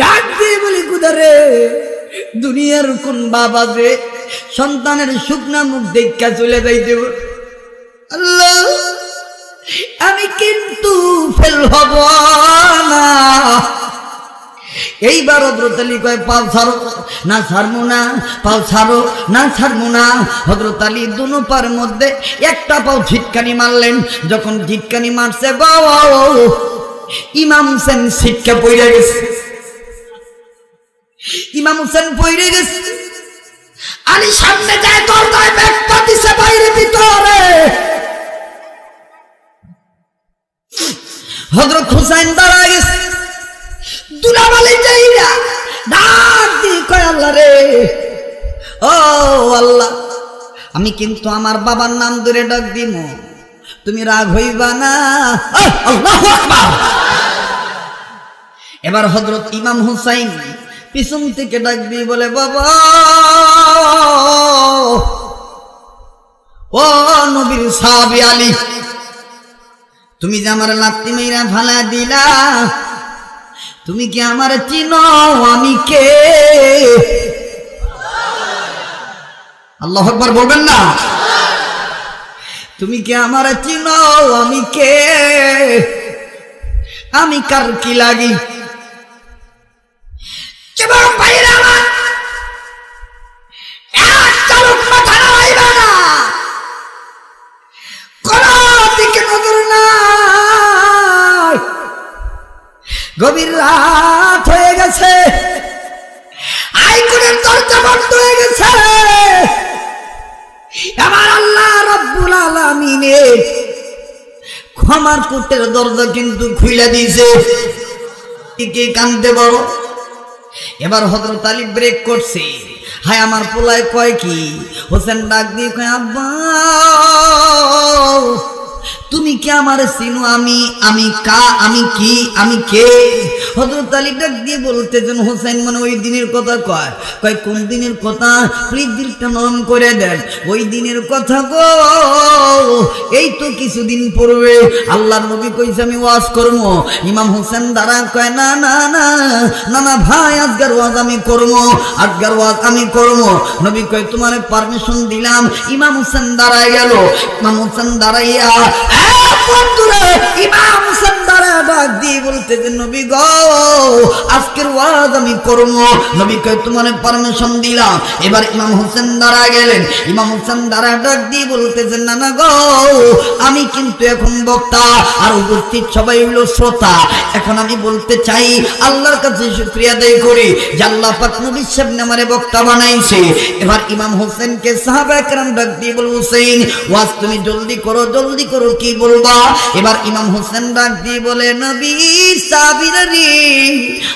ডাক দিয়ে বলি কুদারে দুনিয়ার কোন বাবা যে সন্তানের শুকনা মুখ দেখা চলে যাইতে আল্লাহ, আমি কিন্তু ফেল হব না। এইবার হজরত কয় পাও ছাড়ো না ছাড়বো না পাও ছাড়ো না ছাড়বো না। হজরত আলী দুনো পার মধ্যে একটা পাও ছিটকানি মারলেন। যখন ঝিটকানি মারছে বাবা ইমাম সেন শিক্ষা পড়ে গেছে। ইমাম হোসেন পড়ে গেছে। আলী সামনে যায় দরজায় ব্যাগ পাতিছে বাইরে ভিতরে। হজরত হুসাইন দাঁড়ায় গেছে। দুলাবালি যাইরা ডাক দি কয়, আল্লাহ রে, ও আল্লাহ, আমি কিন্তু আমার বাবার নাম ধরে ডাক দিম। তুমি রাগ হইবা না? আল্লাহু আকবার। এবার হজরত ইমাম হুসাইন পিছন থেকে ডাক দিয়ে বলে, বাবা! ও নবীর সাহাবি আলী, তুমি যে আমার লাত্তি মেয়েরা ফালা দিলা, তুমি কি আমার চিনো? আমি কে? আল্লাহ একবার বলবেন না? তুমি কি আমার চিনো? আমি কে? আমি কার কি লাগি? এবং ভাইরা আমার, এক চালক মাথা নাড়াইবা না। কোনো দিকে নজর নাই। গভীর রাত হয়ে গেছে। আইকুনের দরজা বন্ধ হয়ে গেছে। আমার আল্লাহ রব্বুল আলামিনের ক্ষমার কুটের দরজা কিন্তু খুইলা দিয়েছে। কে কানতে বড় এবার হজরত আলী ব্রেক করছে। হায়, আমার পোলায় কয় কি? হোসেন ডাক দিয়ে কয়, আব্বা! তুমি কি আমার চিনো? আমি আমি কা, আমি কি, আমি কে? হজরত আলী ডাক দিয়ে বলতেছেন, হোসেন মানে ওই দিনের কথা কয়। কয়, কোন দিনের কথা? প্লিজ দিলটা নরম করে দেন। ওই দিনের কথা গো, এই তো কিছুদিন পূর্বে আল্লাহর নবী কইছে, আমি ওয়াজ করব ইমাম হোসেন দ্বারা কয়, না না না না না ভাই, আজকার ওয়াজ আমি করব আজকার ওয়াজ আমি করব নবী কয়, তোমার পারমিশন দিলাম। ইমাম হোসেন দাঁড়ায় গেল। ইমাম হোসেন দাঁড়াইয়া "এ ওয়াজ আমি কিন্তু এখন বক্তা, আর উপস্থিত সবাই হলো শ্রোতা। এখন আমি বলতে চাই, আল্লাহর কাছে শুক্রিয়া যে, আল্লাহ পাক বক্তা বানাইছে। এবার ইমাম হোসেনকে সাহাবা ডাক দিয়ে হোসেন ওয়াজ তুমি জলদি করো জলদি করো। কি বলবা? এবার ইমাম হোসেন ডাক দিয়ে বলে, নবী সাবিরা রে,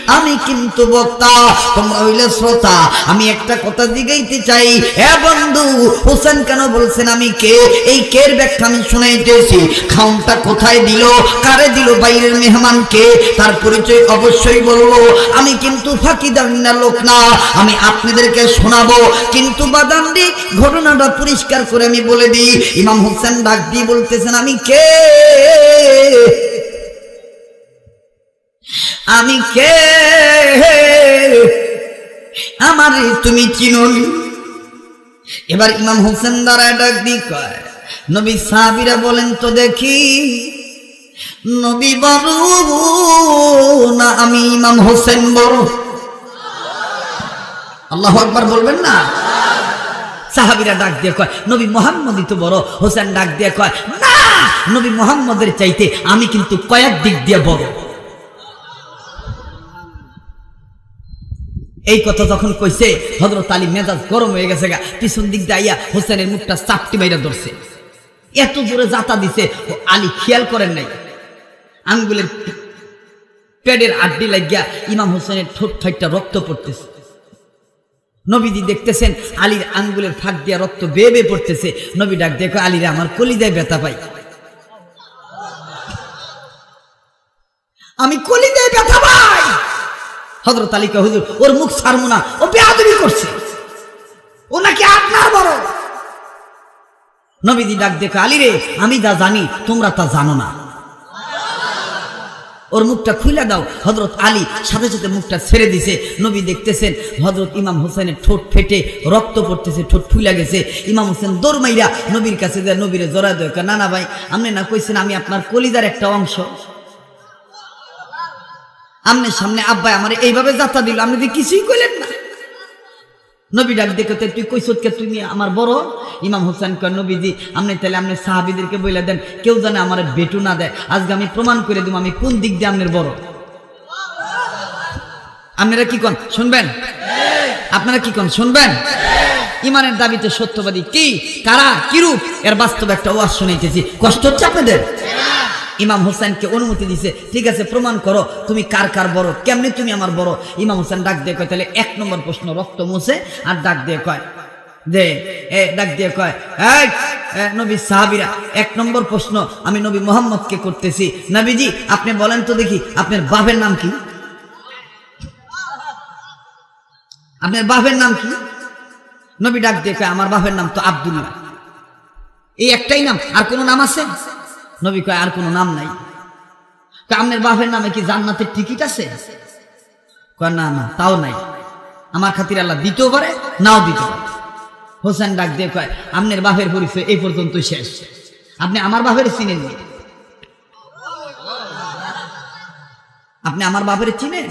আমি কিন্তু বক্তা, তোমরা হইলে শ্রোতা, আমি একটা কথা জিগাইতে চাই। এ বন্ধু, হোসেন কেন বলছেন আমি কে? এই কের ব্যাখ্যা আমি শুনাইতেছি। খাউনটা কোথায় দিল? কারে দিল বাইরের মেহমানকে তার পরিচয় অবশ্যই বলব। আমি কিন্তু ফাঁকি না, লোক না। আমি আপনাদেরকে শোনাবো। কিন্তু বাদামদি ঘটনাটা পরিষ্কার করে আমি বলে দিই। ইমাম হোসেন ডাক দিয়ে বলতেছেন আমি কে? আমি কে? আমার তুমি চিনুন এবার ইমাম হোসেন দ্বারা ডাক দিয়ে কয়, নবী সাহাবিরা বলেন তো দেখি, নবী বড় না আমি ইমাম হোসেন বড়? আল্লাহ আকবার বলবেন না? সাহাবিরা ডাক দিয়ে কয়, নবী মোহাম্মদই তো বড়। হোসেন ডাক দিয়ে কয়, না, নবী মোহাম্মদের চাইতে আমি কিন্তু কয়েক দিক দিয়ে বড়। এই কথা যখন কইছে হজরত আলী মেজাজ গরম হয়ে গেছে গা। পিছন দিক দিয়ে আইয়া হোসেনের মুখটা চাপটি বাইরে ধরছে। এত জোরে জাতা দিছে, ও আলী খেয়াল করেন নাই। আঙ্গুলের পেটের আড্ডি লাগিয়া ইমাম হোসেনের ঠোঁট ঠাইটটা রক্ত পড়তেছে। নবীজি দেখতেছেন, আলীর আঙ্গুলের ফাঁক দিয়া রক্ত বেয়ে বেয়ে পড়তেছে। নবী ডাক, দেখো আলীরা আমার কলিজায় ব্যথা পাই। আমি কলিজায় ব্যথা পাই! হজরত আলীকে হুজুর, ওর মুখ ছাড়বো না, ও বেয়াদবি করছে। ও নাকি আপনার বড়। নবীজি ডাক, দেখো আলী রে আমি যা জানি, তোমরা তা জানো না। ওর মুখটা খুলে দাও। হজরত আলী সাথে সাথে মুখটা ছেড়ে দিছে। নবী দেখতেছেন হজরত ইমাম হোসেনের ঠোঁট ফেটে রক্ত পড়তেছে, ঠোঁট ফুলে গেছে। ইমাম হোসেন দৌড় মাইরা নবীর কাছে যায়, নবীরে জড়া দেয় না না ভাই, আপনি না কইছেন আমি আপনার কলিদার একটা অংশ? আমনের সামনে আব্বাই আমার এইভাবে যাত্রা দিল, আপনি কিছুই কইলেন না? নবী ডাক দেখে তো তুই কইসতকে তুমি আমার বড়? ইমাম হোসেন কয়, নবীজি, আপনি তাহলে আপনি সাহাবিদেরকে বলে দেন, কেউ জানে আমার বেটু না দেয়। আজকে আমি প্রমাণ করে দিব আমি কোন দিক দিয়ে আপনার বড়। আপনারা কি কন? শুনবেন? আপনারা কি কন? শুনবেন? ইমানের দাবিতে সত্যবাদী কি? কারা? কিরূপ এর বাস্তব একটা ওয়াজ শুনাইতেছি। কষ্ট হচ্ছে আপনাদের? ইমাম হোসেনকে অনুমতি দিছে, ঠিক আছে, প্রমাণ করো, তুমি কার কার বড়? কেমনি তুমি আমার বড়? ইমাম হোসেন ডাক দিয়ে কয়, তাহলে এক নম্বর প্রশ্ন, রক্ত মুছে, আর ডাক দিয়ে কয় যে এ, ডাক দিয়ে কয় নবী সাহাবিরা, এক নম্বর প্রশ্ন আমি নবী মোহাম্মদকে করতেছি। নবীজি, আপনি বলেন তো দেখি, আপনার বাপের নাম কি? আপনার বাপের নাম কি? নবী ডাক দিয়ে কয়, আমার বাপের নাম তো আব্দুল্লাহ। এই একটাই নাম, আর কোনো নাম আছে? নবী কয়, আর কোনো নাম নাই। কয় আপনার বাপের নামে কি জান্নাতের টিকিট আছে? কয়, না না, তাও নাই। আমার খাতির আল্লাহ দিতেও পারে, নাও দিতে পারে। হোসেন ডাক দিয়ে কয় আপনার বাপের পরিচয় এই পর্যন্ত শেষ। আপনি আমার বাপের চিনেন আপনি আমার বাপের চিনেন?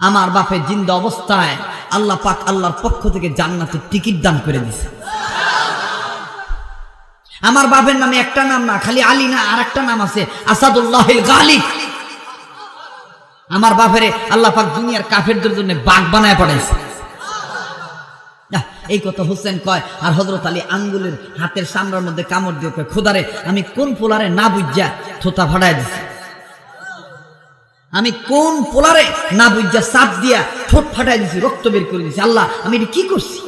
আমার বাপের জিন্দা অবস্থায় আল্লাহ পাক আল্লাহর পক্ষ থেকে জান্নাতের টিকিট দান করে দিছে আমার বাপের নামে একটা নাম না, খালি আলী না, আর একটা নাম আছে আসাদুল্লাহ গালিব আমার বাপেরে আল্লাহ পাক দুনিয়ার কাফেরদের জন্য বাঘ বানায় পড়াইছে এই কথা হোসেন কয়, আর হজরত আলী আঙ্গুলের হাতের সামরার মধ্যে কামড় দিয়ে খোদারে, আমি কোন পোলারে না বুঝা থোতা ফাটাই দিছি? আমি কোন পোলারে না বুঝা চাপ দিয়া ঠোঁট ফাটাই দিছি, রক্ত বের করে দিছি? আল্লাহ, আমি এটা কি করছি?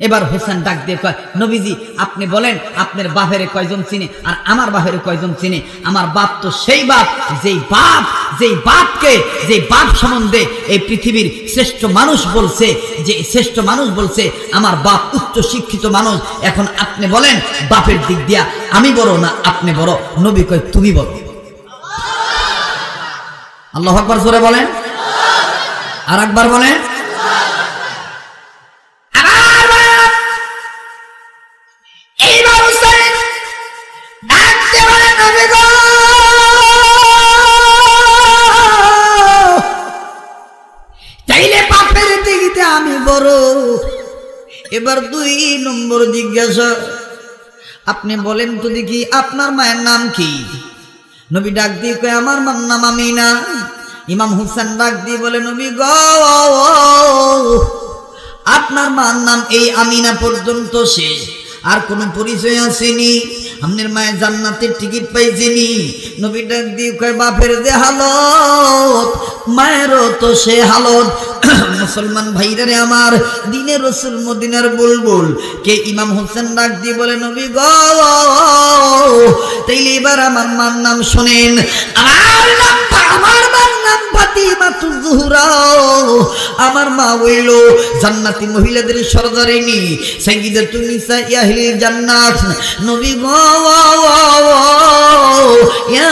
এবার হোসেন ডাক দিয়ে কয়, নবীজি, আপনি বলেন আপনার বাপেরে কয়জন চিনে আর আমার বাপেরে কয়জন চিনে? আমার বাপ তো সেই বাপ, যেই বাপ, যেই বাপকে যে বাপ সম্বন্ধে এই পৃথিবীর শ্রেষ্ঠ মানুষ বলছে, যে শ্রেষ্ঠ মানুষ বলছে, আমার বাপ উচ্চ শিক্ষিত মানুষ। এখন আপনি বলেন, বাপের দিক দিয়া আমি বড় না আপনি বড়? নবী কয়, তুমি বড়। আল্লাহ আকবার জোরে বলেন। আর একবার বলেন। এবার দুই নম্বর জিজ্ঞাসা। আপনি বলেন তো দেখি আপনার মায়ের নাম কি? নবী ডাক দিয়ে কয়, আমার মার নাম আমিনা। ইমাম হুসেন ডাক দিয়ে বলে, নবী গ আপনার মার নাম এই আমিনা পর্যন্ত শেষ। আর কোনো পরিচয় আসেনি। আপনার মায়ের জান্নাতের টিকিট পাইছেনি। নবী ডাক দিয়ে কয়, বাপের যে হালত, মায়েরও তো সে হালত। মুসলমান ভাইরারে আমার দিনের রসুল মদিনার বুলবুল, কে ইমাম হোসেন ডাক দিয়ে বলে, নবী গ, তাইলে এবার আমার মার নাম শোনেন। আমার মা জান্নাতি মহিলাদের সরদারিনী তুনিসা ইয়াহলি জান্নাত। নবী গো, ইয়া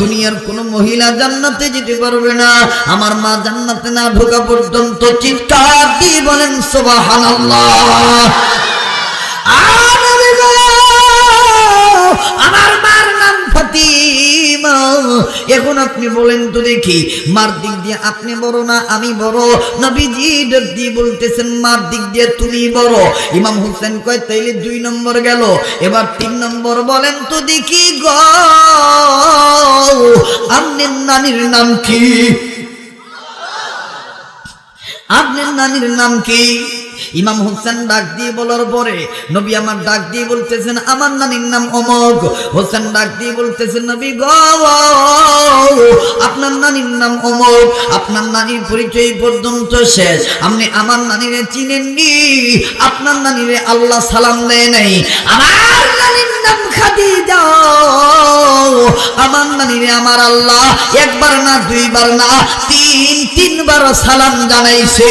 দুনিয়ার কোন মহিলা জান্নাতে যেতে পারবে না। আমার মা জান্নাতে না ঢোকা পর্যন্ত চিৎকার দিয়ে বলেন, সুবহানাল্লাহ। আমার মার নাম এখন আপনি বলেন তো দেখি, মার দিক দিয়ে আপনি বড় না আমি বড়? নবীজি বলতেছেন, মার দিক দিয়ে তুমি বড়। ইমাম হোসেন কয়, তাইলে দুই নম্বর গেল। এবার তিন নম্বর বলেন তো দেখি গ নানির নাম কি? আপনার নানির নাম কি? ইমাম হোসেন ডাক দিয়ে বলার পরে নবী আমার ডাক দিয়ে বলতেছেন, আমার নানির নাম অমক হোসেন ডাক দিয়ে বলতেছেন, নবী গ, আপনার নানির নাম অমক আপনার নানির পরিচয় পর্যন্ত শেষ। আপনি আমার নানিরে চিনেননি। আপনার নানিরে আল্লাহ সালাম দেয় নাই। আমার নানির নাম খাদিজা। আমার নানিরে আমার আল্লাহ একবার না, দুইবার না, তিন, তিনবার সালাম জানাইছে।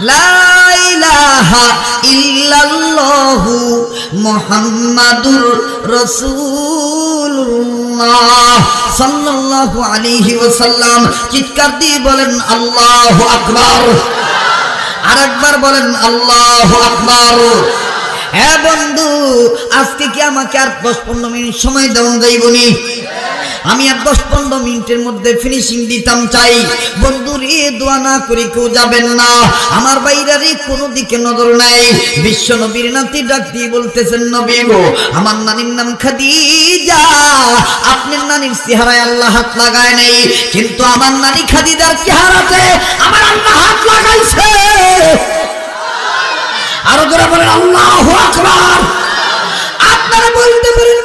লা ইলাহা আর জোরে লা ইলাহা লা ইলাহা ইল্লাল্লাহু মুহাম্মাদুর রাসূলুল্লাহ সাল্লাল্লাহু আলাইহি ওয়াসাল্লাম। চিৎকার দিয়ে বলেন, আল্লাহু আকবার। আরেকবার বলেন, আল্লাহু আকবার। হ্যাঁ বন্ধু, আজকে কি আমাকে আর দশ পনেরো মিনিট সময় দেওয়া যাইবনি আমি আর দশ পনেরো মিনিটের মধ্যে ফিনিশিং দিতাম চাই। বন্ধুর রে, দোয়া না করে কেউ যাবেন না। আমার বাইরে কোনো দিকে নজর নাই। বিশ্ব নবীর নাতি ডাক দিয়ে বলতেছেন, নবী গো, আমার নানির নাম খাদিজা। আপনার নানির চেহারায় আল্লাহ হাত লাগায় নাই। কিন্তু আমার নানি খাদিজার চেহারাতে আমার আল্লাহ হাত লাগাইছে। আরও জোরে বলেন, আল্লাহু আপনারা বলতে পারেন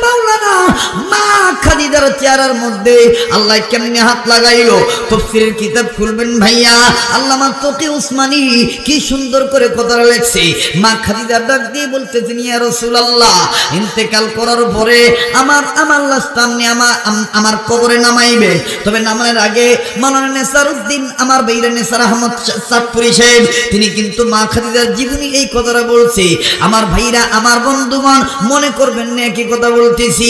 আমার কবরে নামাইবে। তবে নামানোর আগে আমার বাইরা আহমদ সাতপুরি সাহেব, তিনি কিন্তু মা খাদিজার জীবনী এই কথাটা বলছে। আমার ভাইরা, আমার বন্ধুগণ মনে করবেন না কি কথা বলতেছি।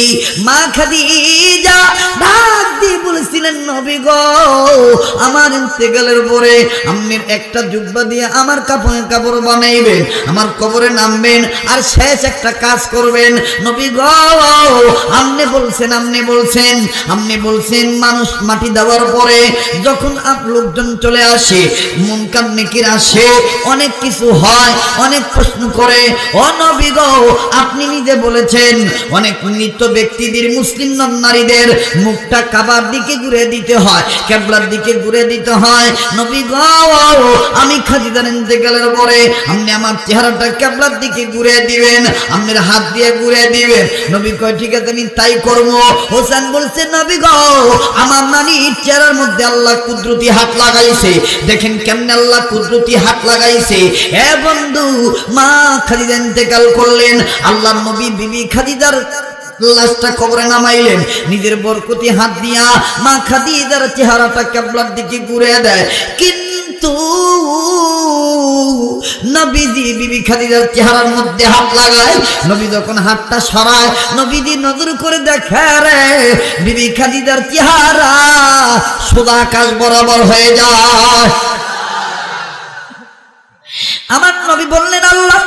আমার ইন্তেকালের পরে আম্মের একটা জুব্বা দিয়ে আমার কাপড়ের কাপড় বানাইবেন, আমার কবরে নামবেন আর শেষ একটা কাজ করবেন। নবী গো আমনে বলছেন আমনে বলছেন আমনে বলছেন, মানুষ মাটি দেওয়ার পরে যখন আপ লোকজন চলে আসে, মন কান্নেকির আসে, অনেক কিছু হয়, অনেক প্রশ্ন করে, ও নবী গো, আপনি নিজে বলেছেন, অনেক মৃত ব্যক্তিদের মুসলিম নন নারীদের মুখটা কাবার দিকে ঘুরে দিতে হয়, কেবলার দিকে ঘুরে দিতে হয়। নবী গো, আমি খাদিদার ইন্তেকালের পরে আপনি আমার চেহারাটা কেবলার দিকে ঘুরে দিবেন, আপনার হাত দিয়ে ঘুরে দিবেন। নবী কয়, ঠিক আছে, আমি তাই করব। হোসেন বলছে, নবী গো, আমার নানির চেহারার মধ্যে আল্লাহ কুদরতি হাত লাগাইছে। দেখেন কেমনে আল্লাহ কুদরতি হাত লাগাইছে। এ বন্ধু, মা খাদিজা ইন্তেকাল করলেন। আল্লাহ নবী, বিবি খাদিজার লাশটা কবরে নামাইলেন। নিজের বরকতি হাত দিয়া মা খাদিজার চেহারাটা কেবলার দিকে ঘুরে দেয়। কিন্তু বিবি চেহারার মধ্যে হাত লাগায়। নবী যখন হাতটা সরায় নজর করে দেখে রে, বিবি চেহারা আকাশ বরাবর হয়ে যায়। আমার নবী বললেন, আল্লাহ,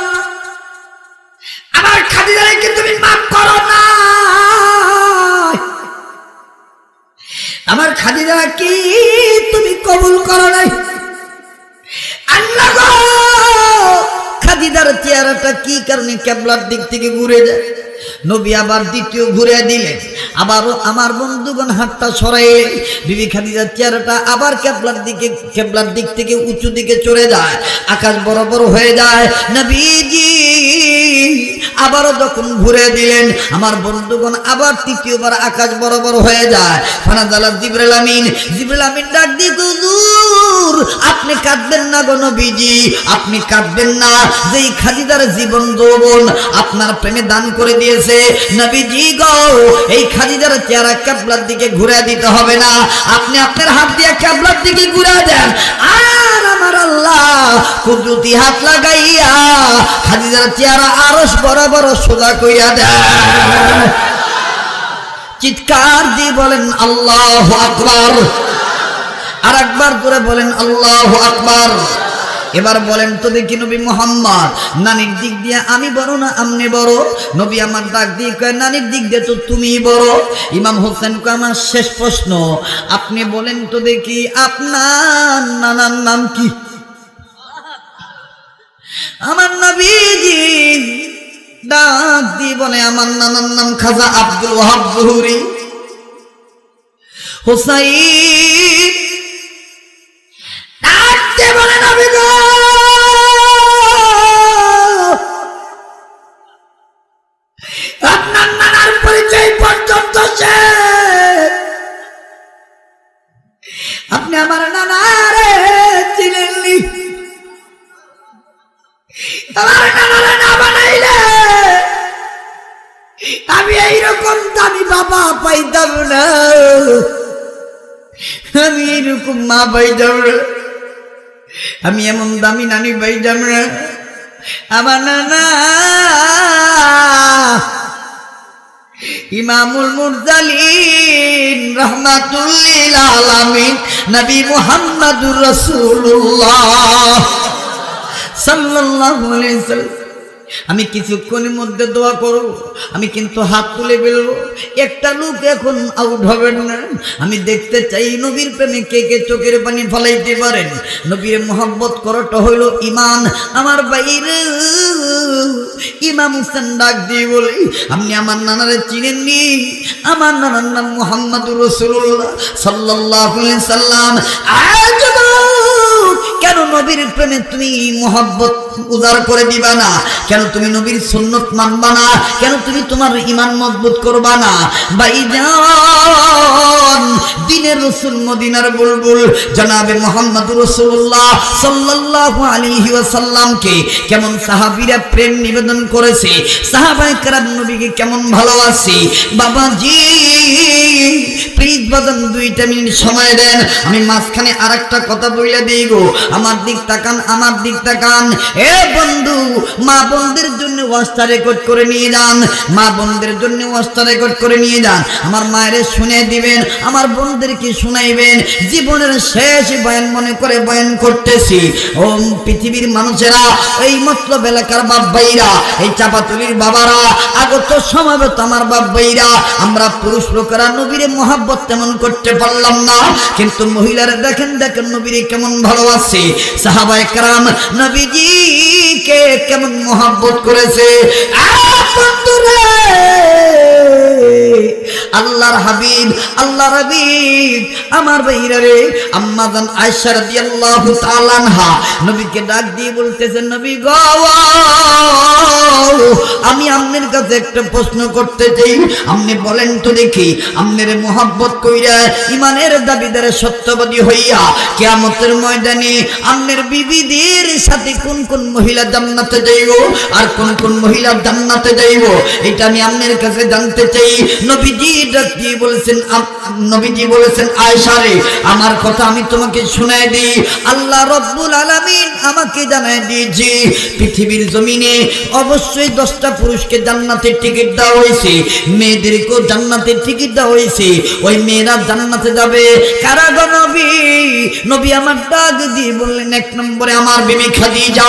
আমার খাদিজাকে তুমি মাফ করো না। আমার খাদিজা কি তুমি কবুল করো নাই? আল্লাহ গো! খাদিজার চেহারাটা কি কারণে কেবলার দিক থেকে ঘুরে যায়? নবী আবার দ্বিতীয় ঘুরে দিলেন। আবারও আমার বন্ধুগণ হাতটা সরাইলে বিবি খাদিজার চেহারাটা আবার কেবলার দিকে, কেবলার দিক থেকে উঁচু দিকে চলে যায়। আকাশ বড় বড় হয়ে যায়। নবীজি আবারও যখন ঘুরে দিলেন, আমার বন্ধুগণ আবার তৃতীয়বার আকাশ বড় বড় হয়ে যায়। ফানাদালা জিবরাল আমিন জিবরাল আমিন ডাক দিয়ে, হুজুর, আপনি কাঁদবেন না গো নবীজি, আপনি কাঁদবেন না। যেই খাদিদার জীবন যৌবন আপনার প্রেমে দান করে দিয়েছে, নবীজি গো, এই খাদিদার চেহারা ক্যাবলার দিকে ঘুরে দিতে হবে না। আপনি আপনার হাত দিয়ে ক্যাবলার দিকে ঘুরে দেন। আর আল্লাহ হাত লাগাইয়া আরস সোজা চিৎকার দিয়ে বলেন, আল্লাহ আকবার। আর একবার করে বলেন, আল্লাহ আকবার। এবার বলেন তো দেখি নবী মোহাম্মদ? নানির দিক দিয়ে, আমি বড় না, আমনে বড়? নবী আমার ডাক দিয়ে কয়, নানির দিক দিয়ে তো তুমি বড়। ইমাম হোসেন কয়, আমার শেষ প্রশ্ন। আপনি বলেন, তো দেখি আপনার নানার নাম কি? আমার নবীজি ডাক দিয়ে বলে, আমার নানার নাম খাজা আব্দুল ওয়াহাব জহুরি। হুসাইন দিয়ে বলে নবী গো? আপনার নানার পরিচয় পর্যন্ত আপনি আমার নানারে চিনেননি। আমার নানারে না বানাইলে আমি এইরকম দামি বাবা পাইতাম না। আমি এইরকম মা পাইতাম না। আমি এমন দামি নানি পাইতাম না আমার নানা। ইমামুল মুরজালিন রহমাতুল্লিল আলামিন, নবী মুহাম্মাদুর রাসূলুল্লাহ সাল্লাল্লাহু আলাইহি সাল্লাম আমি কিছুক্ষণের মধ্যে দোয়া করব, আমি কিন্তু হাত তুলে ফেলব একটা লোক এখন আউট হবেন না। আমি দেখতে চাই নবীর প্রেমে কে কে চোখের পানি ফলাইতে পারেন। নবীর মোহাম্মত করাটা হইল ইমান আমার বাইরে ইমাম হোসেন ডাক দিয়ে বলি, আপনি আমার নানারে চিনেননি আমার নানার নাম মোহাম্মদুর রসুল্লাহ সাল্লাহ সাল্লাম। আজ কেন নবীর প্রেমে তুমি মোহাব্বত উজাড় করে দিবা না? কেন তুমি নবীর সুন্নত মানবা না? কেন তুমি তোমার ইমান মজবুত করবা না? ভাইজান, দিনের রসুল মদিনার বুলবুল, জনাবে মোহাম্মদ রসুল্লাহ সাল্লাল্লাহু আলাইহি ওয়াসাল্লামকে কেমন সাহাবীরা প্রেম নিবেদন করেছে? সাহাবায়ে কেরাম নবীকে কেমন ভালোবাসি? বাবাজি প্লিজ দুইটা মিনিট সময় দেন। আমি মাঝখানে আরেকটা কথা বইলে দিই গো। আমার দিক তাকান, আমার দিক তাকান। এ বন্ধু, মা বোনদের জন্য ওয়াস্তা রেকর্ড করে নিয়ে যান। মা বোনদের জন্য ওয়াস্তা রেকর্ড করে নিয়ে যান। আমার মায়ের শুনে দিবেন, আমার বোনদেরকে শুনাইবেন। জীবনের শেষ বয়ান মনে করে বয়ান করতেছি। ও পৃথিবীর মানুষেরা, এই মতলব এলাকার বাপ ভাইরা এই চাপাতুলির বাবারা, আগত সমাবেত আমার বাপ ভাইরা আমরা পুরুষ লোকেরা নবীরে মহাব্বত তেমন করতে পারলাম না। কিন্তু মহিলারা দেখেন দেখেন নবীর কেমন ভালোবাসে। সাহাবায় কারাম নবীজিকে কেমন মহাব্বত করেছে। আল্লাহর হাবিব আল্লাহর হাবিব, আমার ভাইরা রে, আম্মা জান আয়েশা রাদিয়াল্লাহু তাআলা আনহা, নবীকে ডাক দিয়ে বলতেছেন নবী গো আমি আপনার কাছে একটা প্রশ্ন করতে চাই। আপনি বলেন, তো দেখি আপনার মোহাব্বত কইরা ইমানের দাবিদারে সত্যবাদী হইয়া কিয়ামতের ময়দানে আপনার বিবিদের সাথে কোন কোন মহিলা জান্নাতে যাইব আর কোন কোন মহিলা জান্নাতে যাইব, এটা আমি আপনার কাছে জানতে চাই। নবীজি পৃথিবীর জমিনে অবশ্যই দশটা পুরুষকে জান্নাতের টিকিট দেওয়া হয়েছে। মেয়েদেরকেও জান্নাতের টিকিট দেওয়া হয়েছে। ওই মেয়েরা জান্নাতে যাবে। কারা নবী? নবী আমার ডাক দিয়ে বললেন, এক নম্বরে আমার বিবি খাদিজা।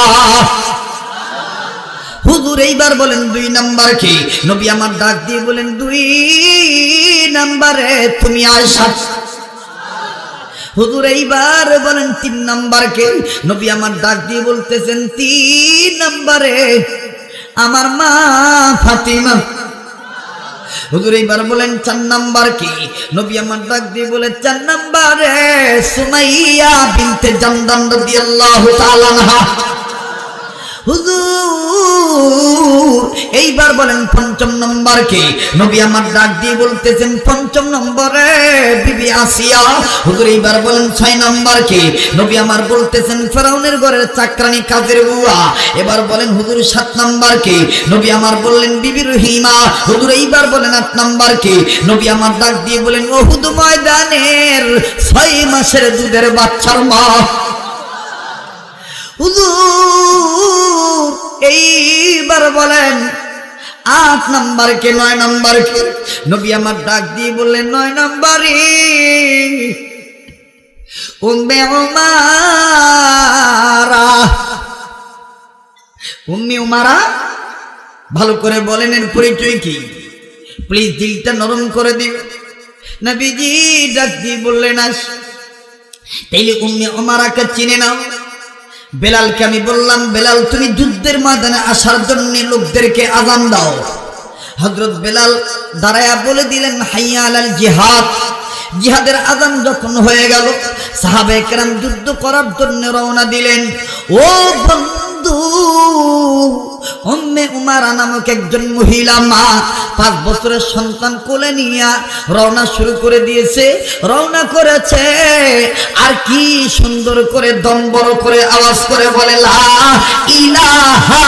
হুজুর এইবার বলেন, দুই নাম্বার কি? নবী আমার ডাক দিয়ে বলেন, দুই নাম্বারে তুমি আয়সা হুজুর এইবার বলেন, তিন নাম্বার কে? নবী আমার ডাক দিয়ে বলতেছেন, তিন নাম্বারে আমার মা ফাতিমা। হুজুর এইবার বলেন, চার নাম্বার কি? নবী আমার ডাক দিয়ে বলে, চার নাম্বারে সুমাইয়া বিনতে জামদান রাদিয়াল্লাহু তাআলা আনহা। এইবার বলেন পঞ্চম নম্বর কে? নবী আমার ডাক দিয়ে বলতেছেন, পঞ্চম নম্বরে বিবি আসিয়া। হুজুর, এইবার বলেন ছয় নম্বর কে? নবী আমার বলতেছেন, ফেরাউনের ঘরের চাকরানি কাজের বুয়া। এবার বলেন, হুজুর, সাত নম্বর কে? নবী আমার বললেন বিবি রহিমা। হুজুর, এইবার বলেন, আট নম্বর কে? নবী আমার ডাক দিয়ে বলেন, ওহুদ ময়দানের ছয় মাসের দুধের বাচ্চার মা। এইবার বলেন, আট নাম্বার কে, নয় নাম্বার কে? নবী আমার ডাক দিয়ে বললেন, নয় নাম্বারে উম্মে উমারা। উম্মি উমারা, ভালো করে বলেন, এর পরিচয় কি? প্লিজ দিলটা নরম করে দিবে নবীজি ডাক দিয়ে বললেন, আস। তাইলে উম্মে উমারাকে চিনে নাও। বেলালকে আমি বললাম, বেলাল, তুমি যুদ্ধের ময়দানে আসার জন্য লোকদেরকে আজান দাও। হজরত বেলাল দাঁড়ায়া বলে দিলেন হাইয়া আলাল জিহাদ। জিহাদের আজান যখন হয়ে গেল সাহাবে কেরাম যুদ্ধ করার জন্য রওনা দিলেন। ও বন্ধু একজন মহিলা মা সন্তান কোলে রওনা শুরু করে দিয়েছে, রওনা করেছে। আর কি সুন্দর করে করে আওয়াজ করে বলে, লা ইলাহা